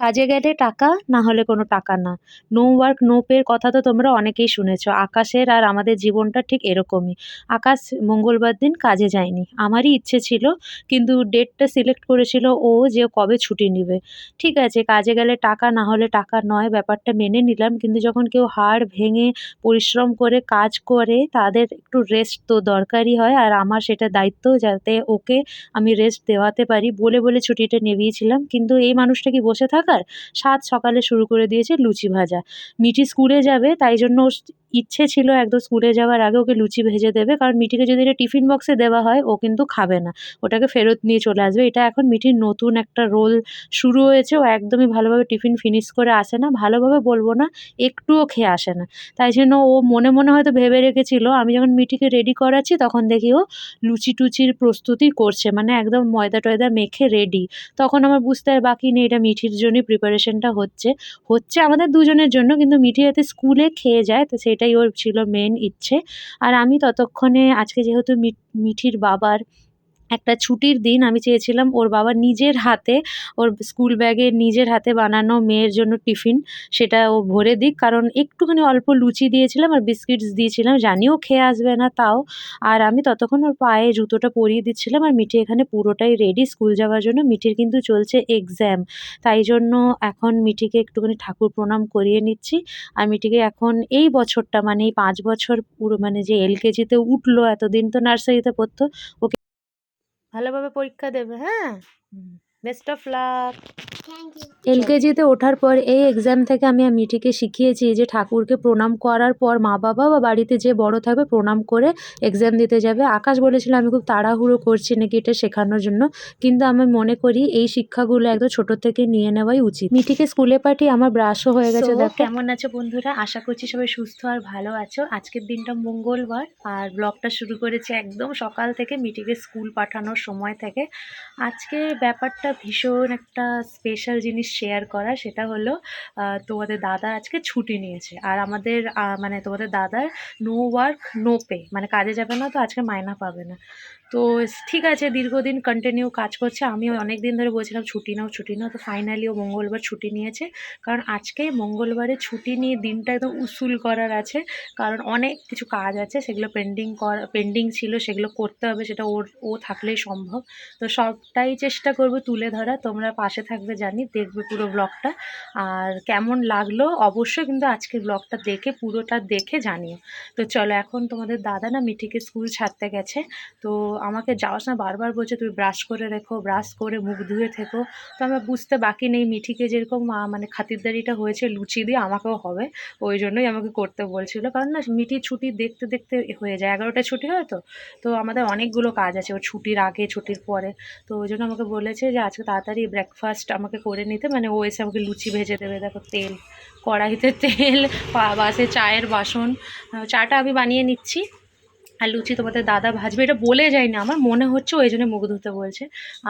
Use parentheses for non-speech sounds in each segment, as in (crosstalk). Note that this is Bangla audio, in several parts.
কাজে গেলে টাকা, না হলে কোনো টাকা না। নো ওয়ার্ক নো পের কথা তো তোমরা অনেকেই শুনেছ। আকাশের আর আমাদের জীবনটা ঠিক এরকমই। আকাশ মঙ্গলবার দিন কাজে যায়নি। আমারই ইচ্ছে ছিল, কিন্তু ডেটটা সিলেক্ট করেছিল ও যে কবে ছুটি নেবে। ঠিক আছে, কাজে গেলে টাকা, না হলে টাকা নয়, ব্যাপারটা মেনে নিলাম। কিন্তু যখন কেউ হাড় ভেঙে পরিশ্রম করে, কাজ করে, তাদের একটু রেস্ট তো দরকারই হয়। আর আমার সেটা দায়িত্ব যাতে ওকে আমি রেস্ট দেওয়াতে পারি। বলে বলে ছুটিটা নেভিয়েছিলাম কিন্তু এই মানুষটা কি বসে থাকার সাত সকালে শুরু করে দিয়েছে লুচি ভাজা। মিঠি স্কুলে যাবে, তাই জন্য ইচ্ছে ছিল একদম স্কুলে যাওয়ার আগে ওকে লুচি ভেজে দেবে, কারণ মিঠিকে যদি এটা টিফিন বক্সে দেওয়া হয়, ও কিন্তু খাবে না। ওটাকে ফেরত নিয়ে চলে আসবে। এটা এখন মিঠির নতুন একটা রোল শুরু হয়েছে। ও একদমই ভালোভাবে টিফিন ফিনিশ করে আসে না। ভালোভাবে বলব না, একটুও খেয়ে আসে না। তাই জন্য ও মনে মনে হয়তো ভেবে রেখেছিল, আমি যখন মিঠিকে রেডি করাচ্ছি, তখন দেখি ও লুচি টুচির প্রস্তুতি করছে। মানে একদম ময়দা টয়দা মেখে রেডি তখন আমার বুঝতে বাকি নেই এটা মিঠির জন্যই প্রিপারেশনটা হচ্ছে। হচ্ছে আমাদের দুজনের জন্য, কিন্তু মিঠি যাতে স্কুলে খেয়ে যায়, তো সেটাই ওর ছিল মেন ইচ্ছে। আর আমি ততক্ষণে, আজকে যেহেতু মিঠির বাবার একটা ছুটির দিন আমি চেয়েছিলাম ওর বাবা নিজের হাতে ওর স্কুল ব্যাগে নিজের হাতে বানানো মেয়ের জন্য টিফিন, সেটা ও ভরে দিক। কারণ একটুখানি অল্প লুচি দিয়েছিলাম আর বিস্কিটস দিয়েছিলাম, জানিও খেয়ে আসবে না তাও। আর আমি ততক্ষণ ওর পায়ে জুতোটা পরিয়ে দিচ্ছিলাম আর মিঠি এখানে পুরোটাই রেডি স্কুল যাওয়ার জন্য। মিঠির কিন্তু চলছে এক্সাম তাই জন্য এখন মিঠিকে একটুখানি ঠাকুর প্রণাম করিয়ে নিচ্ছি। আর মিঠিকে এখন এই বছরটা মানে এই পাঁচ বছর পুরো মানে যে এলকেজিতে উঠল, এতদিন তো নার্সারিতে পড়তো, ওকে ভালোভাবে পরীক্ষা দেবে হ্যাঁ? বেস্ট অফ লাক এলকেজিতে ওঠার পর এই এক্সাম থেকে আমি মিঠিকে শিখিয়েছি যে ঠাকুরকে প্রণাম করার পর মা বাবা বা বাড়িতে যে বড় থাকবে প্রণাম করে এক্সাম দিতে যাবে। আকাশ বলেছিল আমি খুব তাড়াহুড়ো করছি নাকি এটা শেখানোর জন্য? কিন্তু আমি মনে করি এই শিক্ষাগুলো একদম ছোট থেকে নিয়ে নেওয়াই উচিত। মিঠিকে স্কুলে পাঠিয়ে আমার ব্রাশও হয়ে গেছে দেখো। কেমন আছো বন্ধুরা? আশা করছি সবাই সুস্থ আর ভালো আছো। আজকের দিনটা মঙ্গলবার আর ব্লগটা শুরু করেছে একদম সকাল থেকে মিটিকে স্কুল পাঠানোর সময় থেকে। আজকে ব্যাপারটা ভীষণ একটা স্পেশাল জিনিস শেয়ার করা, সেটা হলো তোমাদের দাদা আজকে ছুটি নিয়েছে। আর আমাদের মানে তোমাদের দাদার নো ওয়ার্ক নো পে মানে কাজে যাবে না তো আজকে মায়না পাবে না। তো ঠিক আছে, দীর্ঘদিন কন্টিনিউ কাজ করছে। আমি অনেক দিন ধরে বলছিলাম, ছুটি নাও ছুটি নাও। তো ফাইনালি ও মঙ্গলবার ছুটি নিয়েছে। কারণ আজকে মঙ্গলবারে ছুটি নিয়ে দিনটা একদম উসুল করার আছে। কারণ অনেক কিছু কাজ আছে, সেগুলো পেন্ডিং করা পেন্ডিং ছিল, সেগুলো করতে হবে, সেটা ওর, ও থাকলেই সম্ভব। তো সবটাই চেষ্টা করব তুলে ধরা। তোমরা পাশে থাকবে, জানি, দেখবে পুরো ব্লগটা আর কেমন লাগল, অবশ্যই কিন্তু আজকের ব্লগটা দেখে, পুরোটা দেখে জানিও। তো চলো, এখন তোমাদের দাদা না মিঠিকে স্কুল ছাড়তে গেছে। তো আমাকে যাওয়ার সময় বারবার বলছে, তুমি ব্রাশ করে রেখো ব্রাশ করে মুখ ধুয়ে থেকো। তো আমার বুঝতে বাকি নেই মিঠিকে যেরকম মানে খাতিরদারিটা হয়েছে লুচি দিয়ে, আমাকেও হবে। ওই জন্যই আমাকে করতে বলছিল। কারণ না, মিঠি ছুটি দেখতে দেখতে হয়ে যায়। এগারোটা ছুটি হয় তো? তো আমাদের অনেকগুলো কাজ আছে। ও ছুটির আগে, ছুটির পরে। তো ওই জন্য আমাকে বলেছে যে, আজকে তাড়াতাড়ি ব্রেকফাস্ট আমাকে করে নিতে। মানে ও এসে আমাকে লুচি ভেজে দেবে। দেখো, তেল, কড়াইতে তেল বাসে চায়ের বাসন। চাটা আমি বানিয়ে নিচ্ছি। আর লুচি তোমাদের দাদা ভাজবে, এটা বলে যায়নি আমার, মনে হচ্ছে ওই জন্য মুখ ধুতে বলছে।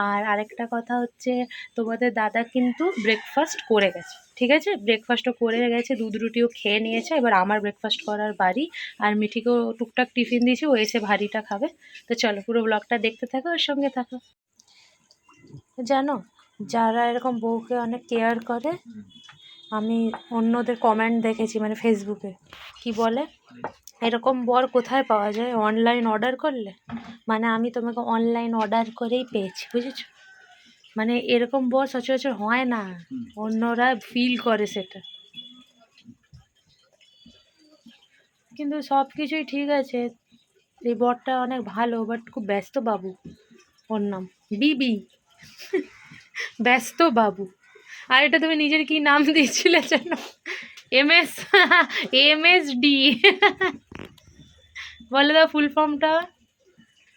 আর আরেকটা কথা হচ্ছে, তোমাদের দাদা কিন্তু ব্রেকফাস্ট করে গেছে, ঠিক আছে? ব্রেকফাস্টও করে গেছে, দুধ রুটিও খেয়ে নিয়েছে, এবার আমার ব্রেকফাস্ট করার বাড়ি। আর মিঠিকেও টুকটাক টিফিন দিয়েছি, ও এসে ভারীটা খাবে। তো চলো, পুরো ব্লগটা দেখতে থাকো ওর সঙ্গে থাকো। জানো, যারা এরকম বউকে অনেক কেয়ার করে আমি অন্যদের কমেন্ট দেখেছি মানে ফেসবুকে কি বলে? এরকম বর কোথায় পাওয়া যায়? অনলাইন অর্ডার করলে? মানে আমি তোমাকে অনলাইন অর্ডার করেই পেয়েছি, বুঝেছ? মানে এরকম বর সচরাচর হয় না। অন্যরা ফিল করে সেটা। কিন্তু সব কিছুই ঠিক আছে। এই বরটা অনেক ভালো বাট খুব ব্যস্ত বাবু। ওর নাম, বিবি। (laughs) ব্যস্ত বাবু। আর এটা তুমি নিজের কি নাম দিয়েছিলে যেন M S M S D বলে দাও ফুল ফর্মটা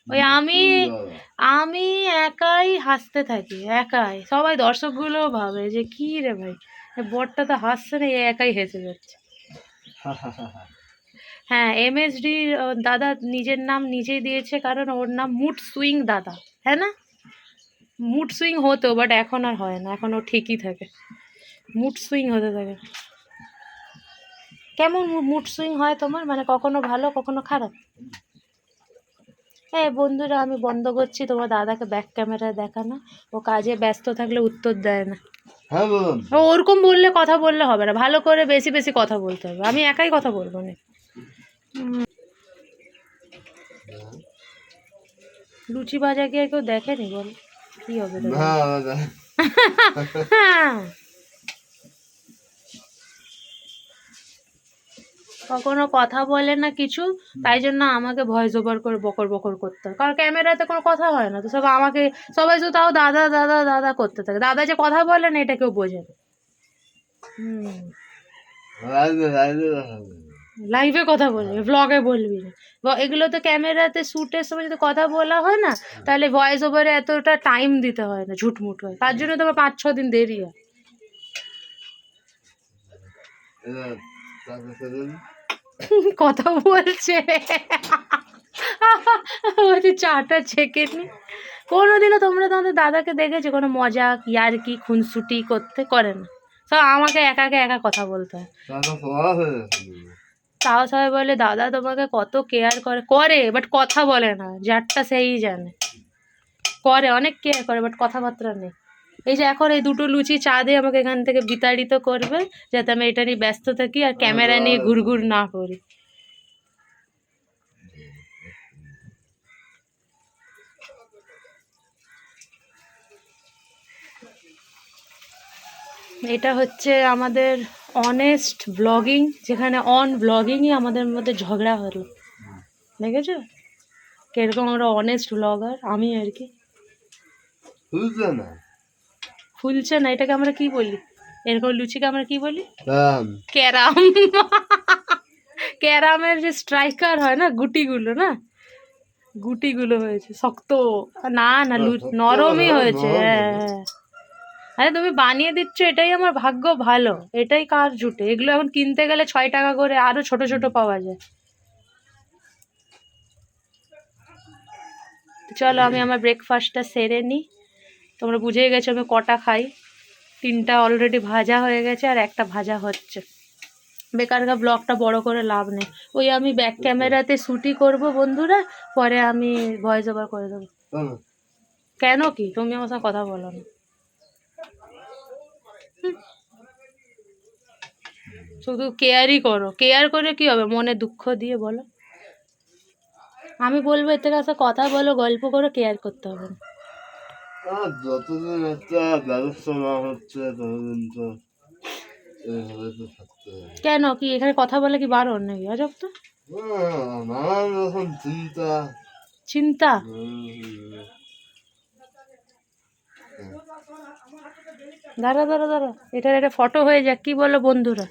ওই আমি আমি একাই হাসতে থাকি একাই। সবাই দর্শকগুলো ভাবে যে কি রে ভাই? বরটা তো হাসছে না একাই হেসে যাচ্ছে। (laughs) হ্যাঁ এমএসডি দাদা নিজের নাম নিজেই দিয়েছে কারণ ওর নাম মুড সুইং দাদা হ্যাঁ না? মুড সুইং হতো বাট এখন আর হয় না এখন ও ঠিকই থাকে। মুড সুইং হতে থাকে। কেমন মুড সুইং হয় তোমার? মানে কখনো ভালো কখনো খারাপ? হ্যাঁ বন্ধুরা আমি বন্ধ করছি তোমার দাদাকে ব্যাক ক্যামেরায় দেখানো ও কাজে ব্যস্ত থাকলে উত্তর দেয় না। হ্যাঁ ও ওরকম বললে কথা বললে হবে না। ভালো করে বেশি বেশি কথা বলতে হবে। আমি একাই কথা বলব না। লুচি ভাজা কি আর কেউ দেখেনি বল? কি হবে। কখনো কথা বলে না কিছু তাই জন্য আমাকে ভয়েস ওভার করে বকর বকর করতে হয়। কারণ ক্যামেরাতে কোনো কথা হয় না তো সব আমাকে সবাই শুধু তাও দাদা দাদা দাদা করতে থাকে। দাদা যে কথা বলে না এটা কেউ বোঝে না। হুম। লাইভে কথা বলবি ব্লগে বলবি না। এগুলো তো ক্যামেরাতে শ্যুটের সময় যদি কথা বলা হয় না তাহলে ভয়েস ওভারে এতটা টাইম দিতে হয় না ঝুটমুট হয়। তার জন্য তোমার পাঁচ ছ দিন দেরি হয়। (laughs) কথা বলছে। (laughs) বলছে চাটা ছেঁকে নি। কোনোদিনও তোমরা তোমাদের দাদাকে দেখেছ? কোনো মজা ইয়ারকি খুনসুটি করতে? করে না। সব আমাকে একা একা একা কথা বলতে হয়। তাও সবাই বলে দাদা তোমাকে কত কেয়ার করে। করে বাট কথা বলে না যারটা সেই জানে। করে অনেক কেয়ার করে বাট কথাবার্তা নেই। এই যে এখন এই দুটো লুচি চা দিয়ে আমাকে এখান থেকে বিতাড়িত করবে যাতে আমি এটা নিয়ে ব্যস্ত থাকি আর ক্যামেরা নিয়ে ঘুরঘুর না করি। এটা হচ্ছে আমাদের অনেস্ট ব্লগিং যেখানে অন ব্লগিংই আমাদের মধ্যে ঝগড়া হলো। দেখেছ? কীরকম আমরা অনেস্ট ব্লগার আমি আর কি। বুঝলে না। ফুলছে না এটাকে আমরা কি বলি? এরকম লুচিকে আমরা কি বলি? ক্যারাম। ক্যারামের যে স্ট্রাইকার হয় না গুটিগুলো না? গুটিগুলো হয়েছে শক্ত। না না নরমই হয়েছে হ্যাঁ হ্যাঁ। আরে তুমি বানিয়ে দিচ্ছ এটাই আমার ভাগ্য ভালো। এটাই কার জুটে? এগুলো এখন কিনতে গেলে ছয় টাকা করে আরও ছোট ছোট পাওয়া যায়। চলো আমি আমার ব্রেকফাস্টটা সেরে নিই তোমরা বুঝেই গেছো আমি কটা খাই। তিনটা অলরেডি ভাজা হয়ে গেছে আর একটা ভাজা হচ্ছে। বেকারকার ব্লগটা বড় করে লাভ নেই। ওই আমি ব্যাক ক্যামেরাতে শুটই করব বন্ধুরা। পরে আমি ভয়েস ওভার করে দেবো। কেন কি? তুমি আমার সাথে কথা বলো না। শুধু কেয়ারই করো। কেয়ার করে কি হবে? মনে দুঃখ দিয়ে বলো। আমি বলব এর থেকে আসা কথা বলো গল্প করো কেয়ার করতে হবে। যতদিন একটা ব্যবস্থা না হচ্ছে ততদিন তো কেন? কি এখানে কথা বলে কি বারণ নাকি? অজব তো। নানান রকম চিন্তা। চিন্তা? দাঁড়া দাঁড়া দাঁড়া। এটার একটা ফটো হয়ে যাক কি বলো বন্ধুরা?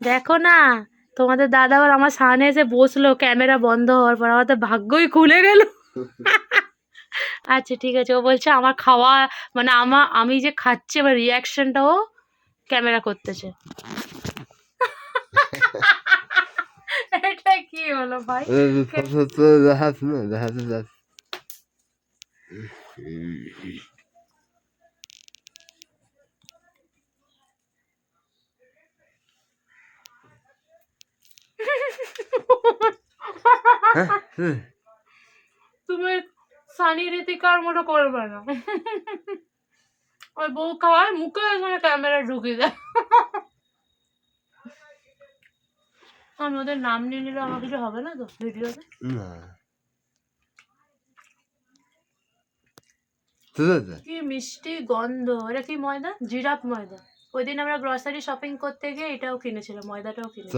দেখো না তোমাদের দাদা আবার আমার সামনে এসে বসল ক্যামেরা বন্ধ হওয়ার পর আমার তো ভাগ্যই খুলে গেল। (laughs) আচ্ছা ঠিক আছে ও বলছে আমার খাওয়া মানে আমার আমি যে খাচ্ছি আমার রিয়াকশনটা ও ক্যামেরা করতেছে। (laughs) এটা কি হলো ভাই? হ্যাঁ, হুম। তুমি সানি ঋতিকার মতো করবে না ওই বউ খাওয়ায় মুখে এখানে ক্যামেরা ঢুকে দেয় আমি ওদের নাম নিয়ে নিলে আমার কিছু হবে না তো ভিডিওতে? না ঠিক আছে কি মিষ্টি গন্ধ এটা কি ময়দা? জিরাপ ময়দা। ওই দিন আমরা গ্রসারি শপিং করতে গিয়ে এটাও কিনেছিলাম ময়দাটাও কিনেছিলাম।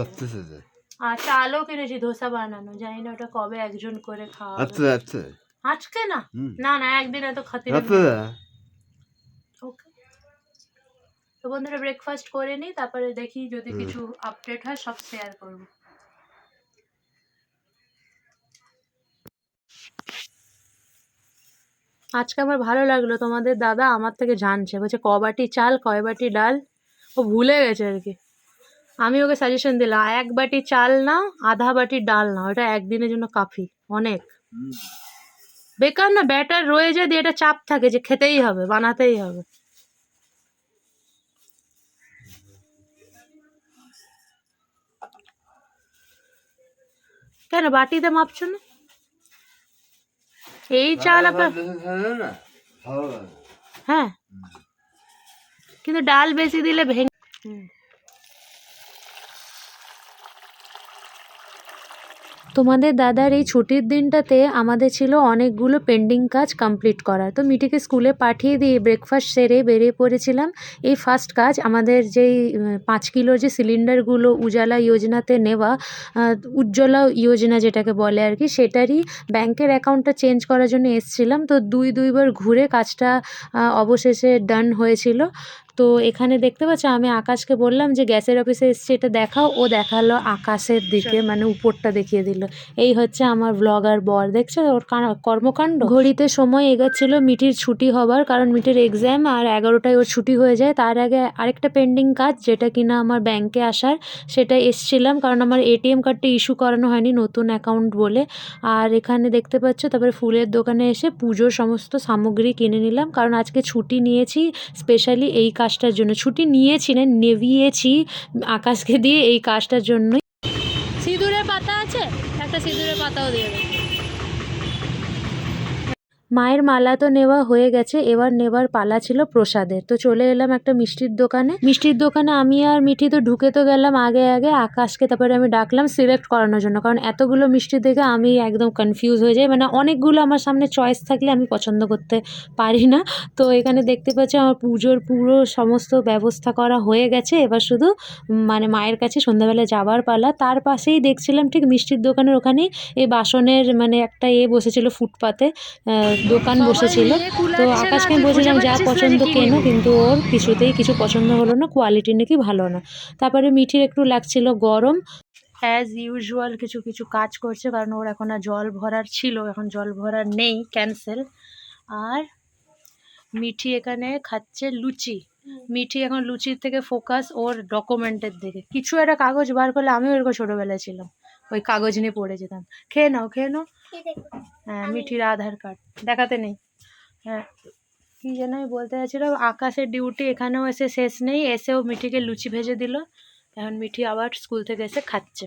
আর চালও কিনেছি ধোসা বানানো জানি না ওটা কবে একজন করে আচ্ছা আচ্ছা আজকে? না? না না একদিন এত খাতির ওকে। তো বন্ধুরা ব্রেকফাস্ট করে নিই তারপরে দেখি যদি কিছু আপডেট হয় সব শেয়ার করব। আজকে আমার ভালো লাগল। তোমাদের দাদা আমার থেকে জানছে। বলছে ক বাটি চাল কয় বাটি ডাল? ও ভুলে গেছে আর কি। আমি ওকে সাজেশন দিলাম এক বাটি চাল না আধা বাটি ডাল না ওটা একদিনের জন্য কাফি, অনেক। বেকার না ব্যাটার রয়ে যায় দিয়ে এটা চাপ থাকে যে খেতেই হবে, বানাতেই হবে। কেন, বাটিতে মাপছো না? এই চাল আপনার না ভালো লাগে হ্যাঁ কিন্তু ডাল বেশি দিলে ভেঙে তোমাদের দাদার এই ছুটির দিনটাতে আমাদের ছিল অনেকগুলো পেন্ডিং কাজ কমপ্লিট করার। তো মিটিকে স্কুলে পাঠিয়ে দিয়ে ব্রেকফাস্ট সেরে বেরিয়ে পড়েছিলাম। এই ফার্স্ট কাজ আমাদের যেই পাঁচ কিলোর যে সিলিন্ডারগুলো উজালা যোজনাতে নেওয়া উজ্জ্বলা যোজনা যেটাকে বলে আর কি, সেটারই ব্যাংকের অ্যাকাউন্টটা চেঞ্জ করার জন্য এসছিলাম। তো দুই, দুইবার ঘুরে কাজটা অবশেষে ডান হয়েছিল। তো এখানে দেখতে পাচ্ছ আমি আকাশকে বললাম যে গ্যাসের অফিসে এসছি এটা দেখাও। ও দেখাল আকাশের দিকে মানে উপরটা দেখিয়ে দিল। এই হচ্ছে আমার ব্লগার বর দেখছ? ওর কর্মকাণ্ড? ঘড়িতে সময় এগাচ্ছিল মিটির ছুটি হবার কারণ মিটির এক্সাম আর এগারোটায় ওর ছুটি হয়ে যায়। তার আগে আরেকটা পেন্ডিং কাজ যেটা কিনা আমার ব্যাংকে আসার সেটা এসছিলাম কারণ আমার এটিএম কার্ডটা ইস্যু করানো হয়নি নতুন অ্যাকাউন্ট বলে। আর এখানে দেখতে পাচ্ছ তারপরে ফুলের দোকানে এসে পুজোর সমস্ত সামগ্রী কিনে নিলাম কারণ আজকে ছুটি নিয়েছি স্পেশালি এই কাজটার জন্য। ছুটি নিয়েছি না নেভিয়েছি আকাশকে দিয়ে এই কাজটার জন্যই। সিঁদুরের পাতা আছে? একটা সিঁদুরের পাতাও দিয়ে দেবে মায়ের মালা তো নেওয়া হয়ে গেছে, এবার নেবার পালা ছিল প্রসাদের। তো চলে এলাম একটা মিষ্টির দোকানে। মিষ্টির দোকানে আমি আর মিঠি তো ঢুকে তো গেলাম আগে আগে। আকাশকে তারপরে আমি ডাকলাম সিলেক্ট করানোর জন্য, কারণ এতগুলো মিষ্টি দেখে আমি একদম কনফিউজ হয়ে যাই। মানে অনেকগুলো আমার সামনে চয়েস থাকলে আমি পছন্দ করতে পারি না। তো এখানে দেখতে পাচ্ছি আমার পুজোর পুরো সমস্ত ব্যবস্থা করা হয়ে গেছে। এবার শুধু মানে মায়ের কাছে সন্ধ্যাবেলা যাবার পালা। তার পাশেই দেখছিলাম ঠিক মিষ্টির দোকানের ওখানেই এই বাসনের মানে একটা এ বসেছিল ফুটপাতে দোকান বসেছিল। তো আকাশকে আমি বলছিলাম, যা পছন্দ কেনো, কিন্তু ওর কিছুতেই কিছু পছন্দ হলো না কোয়ালিটি নাকি ভালো না। তারপরে মিঠির একটু লাগছিল গরম। অ্যাজ ইউজুয়াল কিছু কিছু কাজ করছে, কারণ ওর এখন আর জল ভরার ছিল, এখন জল ভরার নেই ক্যান্সেল আর মিঠি এখানে খাচ্ছে লুচি। মিঠি এখন লুচির থেকে ফোকাস ওর ডকুমেন্টের দিকে। কিছু একটা কাগজ বার করলে আমিও এরকম ছোটোবেলায় ছিলাম। ওই কাগজ নিয়ে পড়ে যেতাম। খেয়ে নাও খেয়ে নাও। হ্যাঁ মিঠির আধার কার্ড দেখাতে নেই। হ্যাঁ কী যেন আমি বলতে চাইছিলাম আকাশের ডিউটি এখানেও এসে শেষ নেই এসেও মিঠিকে লুচি ভেজে দিল। এখন মিঠি আবার স্কুল থেকে এসে খাচ্ছে।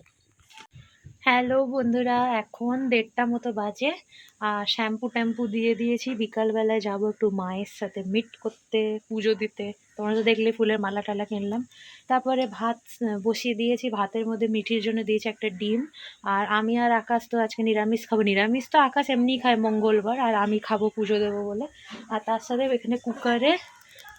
হ্যালো বন্ধুরা, এখন দেড়টা মতো বাজে। শ্যাম্পু ট্যাম্পু দিয়ে দিয়েছি। বিকালবেলায় যাব একটু মায়ের সাথে মিট করতে, পুজো দিতে। তোমরা তো দেখলে ফুলের মালা টালা কিনলাম। তারপরে ভাত বসিয়ে দিয়েছি। ভাতের মধ্যে মিঠির জন্য দিয়েছি একটা ডিম। আর আমি আর আকাশ তো আজকে নিরামিষ খাব। নিরামিষ তো আকাশ এমনিই খায় মঙ্গলবার। আর আমি খাব পুজো দেবো বলে। আর তার সাথে এখানে কুকারে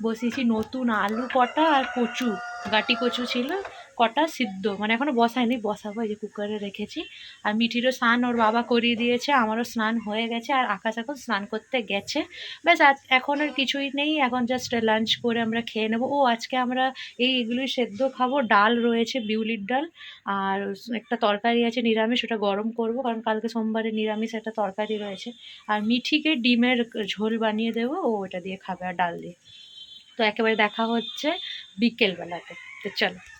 বসিয়েছি নতুন আলু কটা আর কচু। গাটি কচু ছিল। কটা সিদ্ধ? মানে এখনও বসায়নি বসাবো এই যে কুকারে রেখেছি। আর মিঠিরও স্নান ওর বাবা করিয়ে দিয়েছে, আমারও স্নান হয়ে গেছে, আর আকাশ এখন স্নান করতে গেছে। ব্যাস আজ এখন আর কিছুই নেই, এখন জাস্ট লাঞ্চ করে আমরা খেয়ে নেব। ও, আজকে আমরা এই এগুলোই সেদ্ধ খাব। ডাল রয়েছে, বিউলির ডাল, আর একটা তরকারি আছে নিরামিষ, ওটা গরম করব, কারণ কালকে সোমবারে নিরামিষ একটা তরকারি রয়েছে। আর মিঠিকে ডিমের ঝোল বানিয়ে দেবো, ও ওটা দিয়ে খাবে আর ডাল দিয়ে। তো একেবারে দেখা হচ্ছে বিকেলবেলাতে। তো চলো।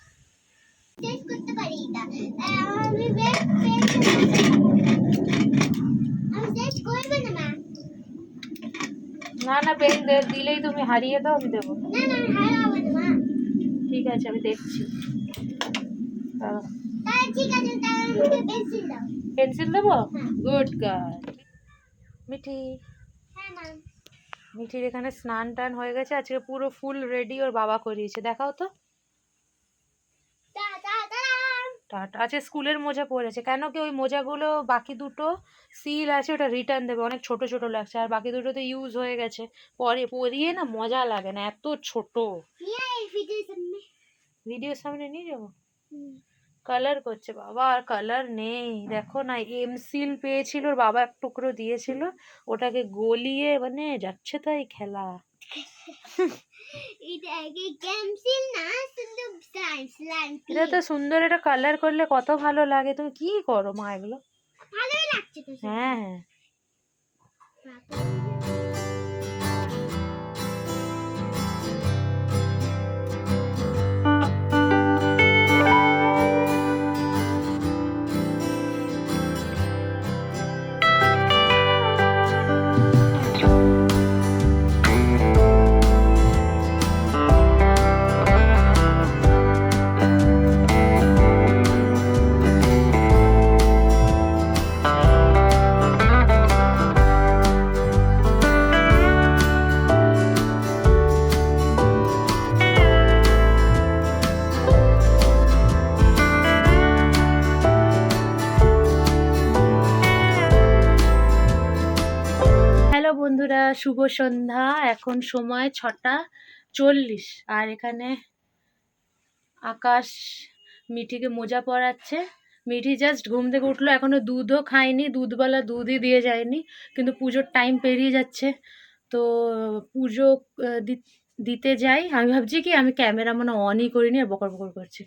না না পেন দিলেই তুমি হারিয়ে দাও আমি দেবো। ঠিক আছে আমি দেখছি। পেন্সিল দেবো? হ্যাঁ। Good girl Mithi. হ্যাঁ মিঠির এখানে স্নান টান হয়ে গেছে আজকে পুরো ফুল রেডি ওর বাবা করিয়েছে। দেখাও তো। টাটা। আচ্ছা স্কুলের মোজা পরেছে। কেন কি ওই মোজাগুলো বাকি দুটো সিল আছে ওটা রিটার্ন দেবে? অনেক ছোট ছোট লাগছে। আর বাকি দুটো তো ইউজ হয়ে গেছে। পরে পরিয়ে না মজা লাগে না এত ছোট। ভিডিও সামনে। নিয়ে যাব? কালার করছে বাবা আর কালার নেই। দেখো না এম সিল পেয়েছিল ওর বাবা এক টুকরো দিয়েছিল। ওটাকে গলিয়ে মানে যাচ্ছে তাই খেলা। (laughs) এটা তো সুন্দর এটা কালার করলে কত ভালো লাগে। তুমি কি করো মা এগুলো? ভালোই লাগছে তো হ্যাঁ হ্যাঁ শুভ সন্ধ্যা। এখন সময় ছটা চল্লিশ। আর এখানে আকাশ মিঠিকে মোজা পরাচ্ছে। মিঠি জাস্ট ঘুম থেকে উঠল, এখনও দুধও খায়নি। দুধওয়ালা দুধই দিয়ে যায়নি, কিন্তু পুজোর টাইম পেরিয়ে যাচ্ছে। তো পুজো দিতে যাই। আমি ভাবছি কি, আমি ক্যামেরা মানে অনই করিনি আর বকর বকর করছি।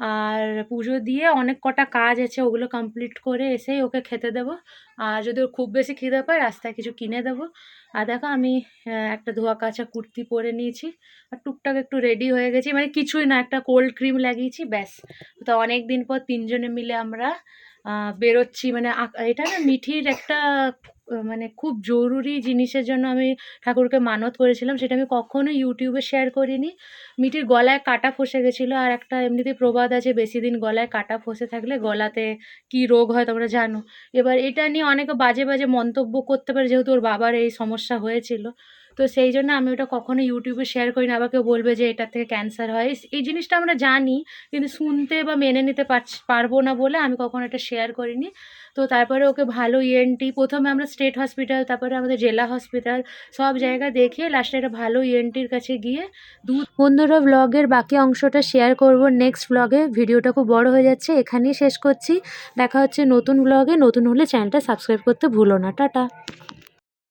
আর পুজো দিয়ে অনেক কটা কাজ আছে, ওগুলো কমপ্লিট করে এসেই ওকে খেতে দেবো। আর যদি ওর খুব বেশি খিদে পায়, রাস্তায় কিছু কিনে দেবো। আর দেখো আমি একটা ধোয়া কাচা কুর্তি পরে নিয়েছি। আর টুকটাক একটু রেডি হয়ে গেছি। মানে কিছুই না, একটা কোল্ড ক্রিম লাগিয়েছি, ব্যাস। তো অনেক দিন পর তিনজনে মিলে আমরা বেরোচ্ছি। মানে এটা না মিঠির একটা মানে খুব জরুরি জিনিসের জন্য আমি ঠাকুরকে মানত করেছিলাম। সেটা আমি কখনো ইউটিউবে শেয়ার করিনি। মিটির গলায় কাটা ফসে গেছিল। আর একটা এমনিতে প্রবাদ আছে, বেশি দিন গলায় কাটা ফসে থাকলে গলাতে কি রোগ হয় তোমরা জানো। এবার এটা নিয়ে অনেকে বাজে বাজে মন্তব্য করতে পারে, যেহেতু ওর বাবার এই সমস্যা হয়েছিল। তো সেই জন্য আমি ওটা কখনো ইউটিউবে শেয়ার করি না। আবার কেউ বলবে যে এটা থেকে ক্যান্সার হয়। এই- জিনিসটা আমরা জানি, কিন্তু শুনতে বা মেনে নিতে পারব না বলে আমি কখনো এটা শেয়ার করিনি। তো তারপরে ওকে ভালো ইএনটি প্রথমে আমরা স্টেট হসপিটাল তারপরে আমাদের জেলা হসপিটাল সব জায়গা দেখিয়ে লাস্টে একটা ভালো ইএনটির কাছে গিয়ে দু, বন্ধুরা ব্লগের বাকি অংশটা শেয়ার করব নেক্সট ব্লগে ভিডিওটা খুব বড় হয়ে যাচ্ছে, এখানেই শেষ করছি। দেখা হচ্ছে নতুন ব্লগে নতুন হলে চ্যানেলটা সাবস্ক্রাইব করতে ভুলো না। টাটা।